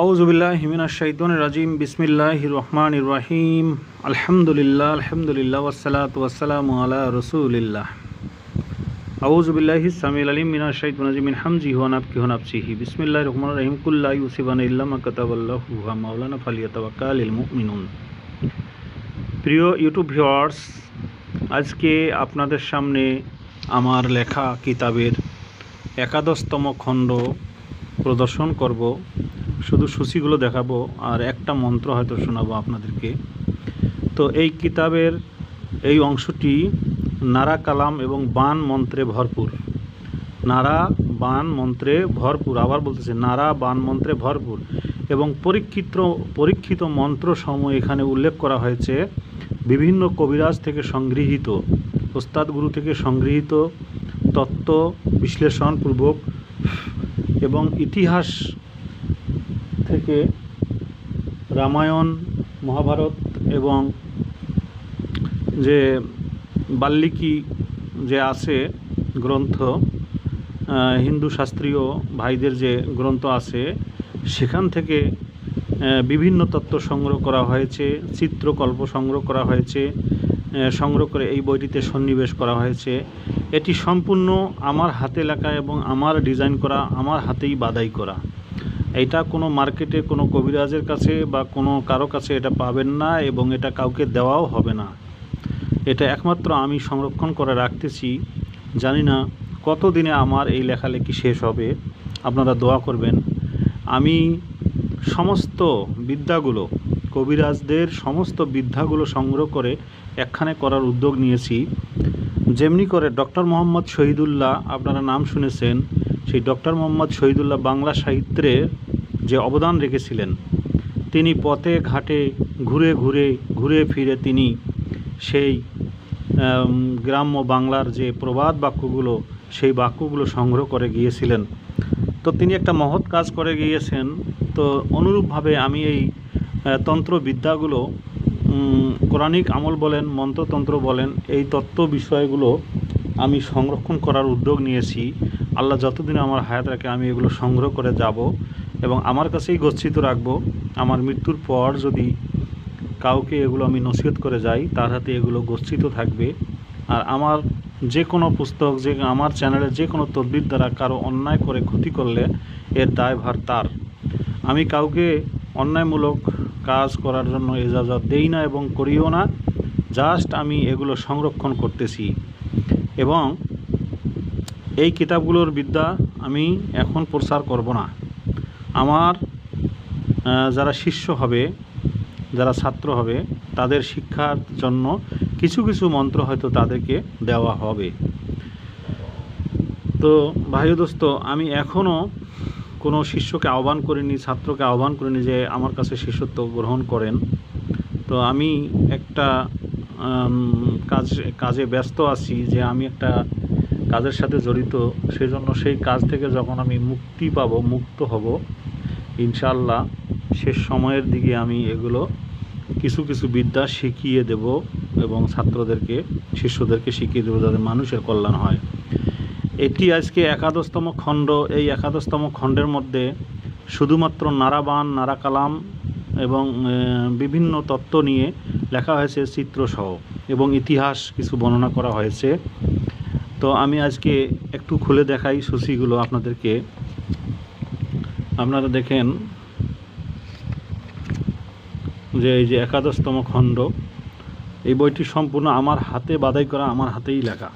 আউজুবিল্লাহ হিমিনা শাইতন রাজিম। বিসমিল্লাহ রহমান ইব্রাহিম আলহামদুলিল্লাহ আলহামদুলিল্লাহ ওসালাত ওয়াসালাম আলা রসুলিল্লাহ। আউজুবিল্লাহি সামিল আলিম মিনা রাজিম। মিন হামজি হুয়ানাব কি হুনাবসিহি বিসমিল্লাহ রহমান রহিম। কুল্লা ইউসিবান ইল্লামা কাতাবাল্লাহ হুহা মাওলানা ফালিয়াতাওয়াক্কাল ইল মুমিনুন। প্রিয় ইউটিউব ভিউয়ার্স, আজকে আপনাদের সামনে আমার লেখা কিতাবের একাদশতম খণ্ড প্রদর্শন করব। শুধু সূচিগুলো দেখাবো আর একটা মন্ত্র হয়তো শোনাবো আপনাদেরকে। তো এই কিতাবের এই অংশটি নারা কালাম এবং বান মন্ত্রে ভরপুর। নারা বান মন্ত্রে ভরপুর, আবার বলতেছে নারা বান মন্ত্রে ভরপুর এবং পরীক্ষিত পরীক্ষিত মন্ত্র সময় এখানে উল্লেখ করা হয়েছে। বিভিন্ন কবিরাজ থেকে সংগৃহীত, ওস্তাদ গুরু থেকে সংগৃহীত, তত্ত্ব, বিশ্লেষণপূর্বক এবং ইতিহাস থেকে রামায়ণ, মহাভারত এবং যে বাল্মীকি যে আছে গ্রন্থ হিন্দু শাস্ত্রীয় ভাইদের যে গ্রন্থ আছে, সেখান থেকে বিভিন্ন তত্ত্ব সংগ্রহ করা হয়েছে, চিত্রকল্প সংগ্রহ করা হয়েছে সংগ্রহ করে এই বইটিতে সন্নিবেশ করা হয়েছে। এটি সম্পূর্ণ আমার হাতে লেখা এবং আমার ডিজাইন করা, আমার হাতেই বাদাই করা। এটা কোনো মার্কেটে কোনো কবিরাজের কাছে বা কোনো কারও কাছে এটা পাবেন না এবং এটা কাউকে দেওয়াও হবে না। এটা একমাত্র আমি সংরক্ষণ করে রাখতেছি। জানি না কত দিনে আমার এই লেখালেখি শেষ হবে। আপনারা দোয়া করবেন। আমি সমস্ত বিদ্যাগুলো, কবিরাজদের সমস্ত বিদ্যাগুলো সংগ্রহ করে একখানে করার উদ্যোগ নিয়েছি। যেমনি করে ডক্টর মোহাম্মদ শহীদুল্লাহ, আপনারা নাম শুনেছেন, সেই ডক্টর মোহাম্মদ শহীদুল্লাহ বাংলা সাহিত্যে যে অবদান রেখেছিলেন, তিনি পথে ঘাটে ঘুরে ঘুরে ঘুরে ফিরে তিনি সেই গ্রাম্য বাংলার যে প্রবাদ বাক্যগুলো, সেই বাক্যগুলো সংগ্রহ করে গিয়েছিলেন। তো তিনি একটা মহৎ কাজ করে গিয়েছেন। তো অনুরূপভাবে আমি এই তন্ত্রবিদ্যাগুলো কোরআনিক আমল বলেন, মন্ত্রতন্ত্র বলেন, এই তত্ত্ব বিষয়গুলো আমি সংরক্ষণ করার উদ্যোগ নিয়েছি। আল্লাহ যতদিন আমার হায়াত রাখে, আমি এগুলো সংগ্রহ করে যাব। এবং আমার কাছেই গচ্ছিত রাখব। আমার মৃত্যুর পর যদি কাউকে এগুলো আমি নসিহত করে যাই, তার হাতে এগুলো গচ্ছিত থাকবে। আর আমার যে কোনো পুস্তক, যে আমার চ্যানেলে যে কোনো তদবির দ্বারা কারও অন্যায় করে ক্ষতি করলে এর দায়ভার তার। আমি কাউকে অন্যায়মূলক কাজ করার জন্য এজাজত দেই না এবং করিও না, জাস্ট আমি এগুলো সংরক্ষণ করতেছি। এবং এই কিতাবগুলোর বিদ্যা আমি এখন প্রচার করব না। আমার যারা শিষ্য হবে, যারা ছাত্র হবে, তাদের শিক্ষার জন্য কিছু কিছু মন্ত্র হয়তো তাদেরকে দেওয়া হবে। তো ভাই দোস্ত, আমি এখনও কোনো শিষ্যকে আহ্বান করিনি, ছাত্রকে আহ্বান করিনি যে আমার কাছে শিষ্যত্ব গ্রহণ করেন। তো আমি একটা কাজ, কাজে ব্যস্ত আছি যে আমি একটা কাজের সাথে জড়িত, সেজন্য সেই কাজ থেকে যখন আমি মুক্তি পাবো, মুক্ত হব ইনশাল্লাহ শেষ সময়ের দিকে আমি এগুলো কিছু কিছু বিদ্যা শিখিয়ে দেব এবং ছাত্রদেরকে, শিষ্যদেরকে শিখিয়ে দেবো যাতে মানুষের কল্যাণ হয়। এটি আজকে একাদশতম খণ্ড। এই একাদশতম খণ্ডের মধ্যে শুধুমাত্র নারাবান নারাকালাম এবং বিভিন্ন তত্ত্ব নিয়ে লেখা হয়েছে চিত্রসহ এবং ইতিহাস কিছু বর্ণনা করা হয়েছে। তো আমি আজকে একটু খুলে দেখাই সূচিগুলো আপনাদেরকে। আপনারা দেখেন যে এই যে একাদশতম খণ্ড, এই বইটি সম্পূর্ণ আমার হাতে বাদাই করা আমার হাতেই লেখা।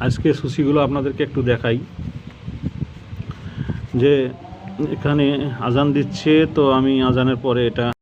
আজকে সুশিগুলো আপনাদেরকে একটু দেখাই। যে এখানে আজান দিচ্ছে, তো আমি আজানের পরে এটা